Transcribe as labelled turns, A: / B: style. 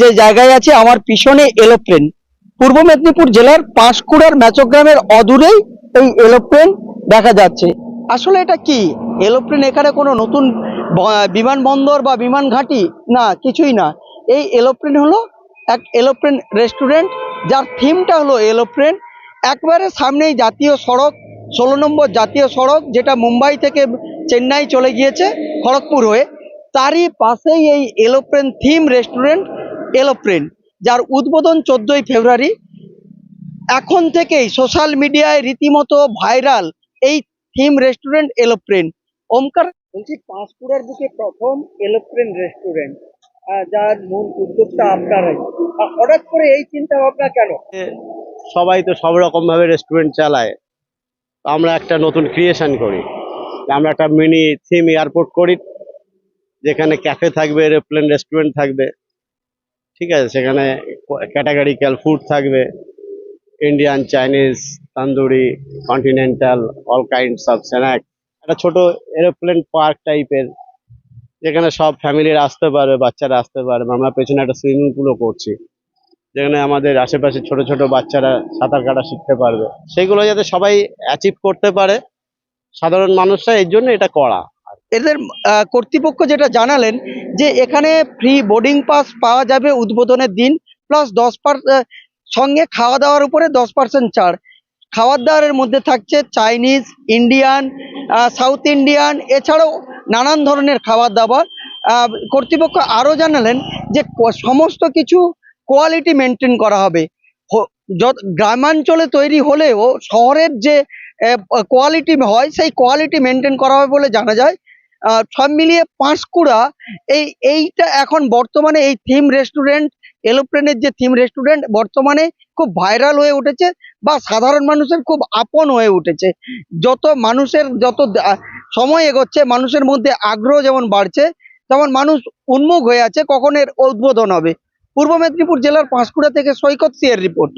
A: যে জায়গায় আছে, আমার পিছনে এলোপ্লেন। পূর্ব মেদিনীপুর জেলার পাঁশকুড়ার ম্যাচগ্রামের অদূরেই এই এলোপ্লেন দেখা যাচ্ছে। আসলে এটা কি? এলোপ্লেন এখানে কোনো নতুন বিমানবন্দর বা বিমান ঘাঁটি? না, কিছুই না। এই এলোপ্লেন হলো এক এলোপ্লেন রেস্টুরেন্ট, যার থিমটা হলো এলোপ্লেন। একবারে সামনেই জাতীয় সড়ক, ষোলো নম্বর জাতীয় সড়ক, যেটা মুম্বাই থেকে চেন্নাই চলে গিয়েছে, খড়গপুর হয়ে। তারই পাশেই এই এলোপ্লেন থিম রেস্টুরেন্ট এলোপ্লেন যার উদ্বোধন চোদ্দোই ফেব্রুয়ারি। এখন থেকেই সোশ্যাল মিডিয়ায় রীতিমতো ভাইরাল এই থিম রেস্টুরেন্ট এলোপ্লেন ওমকার বলছি পাঁশকুড়ার বুকে প্রথম এলোপ্লেন রেস্টুরেন্ট যার মূল উদ্যোক্তা আপনারাই। হঠাৎ করে এই চিন্তা ভাবনা কেন?
B: সবাই তো সব রকম ভাবে রেস্টুরেন্ট চালায়। আমরা একটা নতুন ক্রিয়েশন করি। আমরা একটা মিনি থিম এয়ারপোর্ট করি, যেখানে ক্যাফে থাকবে এরোপ্লেন রেস্টুরেন্ট থাকবে। ঠিক আছে, সেখানে ক্যাটাগরিক্যাল ফুড থাকবে Indian Chinese tandoori continental all kinds of snack একটা ছোট এরোপ্লেন পার্ক টাইপের যেখানে সব ফ্যামিলির আসতে পারবে, বাচ্চারা আসতে পারবে, আমরা পেছনে একটা সুইমিং পুলও করছি, যেখানে আমাদের আশেপাশে ছোট ছোট বাচ্চারা সাঁতার কাটা শিখতে পারবে, সেগুলো যাতে সবাই অ্যাচিভ করতে পারে, সাধারণ মানুষরা এর জন্য এটা করা।
A: এদের কর্তৃপক্ষ যেটা জানালেন যে এখানে ফ্রি বোর্ডিং পাস পাওয়া যাবে উদ্বোধনের দিন প্লাস দশ সঙ্গে খাওয়া দাওয়ার উপরে দশ পার্সেন্ট ছাড়। খাওয়ার দাওয়ারের মধ্যে থাকছে চাইনিজ ইন্ডিয়ান সাউথ ইন্ডিয়ান এছাড়াও নানান ধরনের খাবার দাবার কর্তৃপক্ষ আরও জানালেন যে সমস্ত কিছু কোয়ালিটি মেনটেন করা হবে। গ্রামাঞ্চলে তৈরি হলেও শহরের যে কোয়ালিটি হয়, সেই কোয়ালিটি মেনটেন করা হবে বলে জানা যায়। সব মিলিয়ে পাঁশকুড়া, এই, এইটা এখন বর্তমানে এই থিম রেস্টুরেন্ট এলোপ্লেনের যে থিম রেস্টুরেন্ট বর্তমানে খুব ভাইরাল হয়ে উঠেছে বা সাধারণ মানুষের খুব আপন হয়ে উঠেছে। যত মানুষের, যত সময় এগোচ্ছে, মানুষের মধ্যে আগ্রহ যেমন বাড়ছে, তেমন মানুষ উন্মুখ হয়ে আছে কখন এর উদ্বোধন হবে। পূর্ব মেদিনীপুর জেলার পাঁশকুড়া থেকে সৈকত সিয়ের রিপোর্ট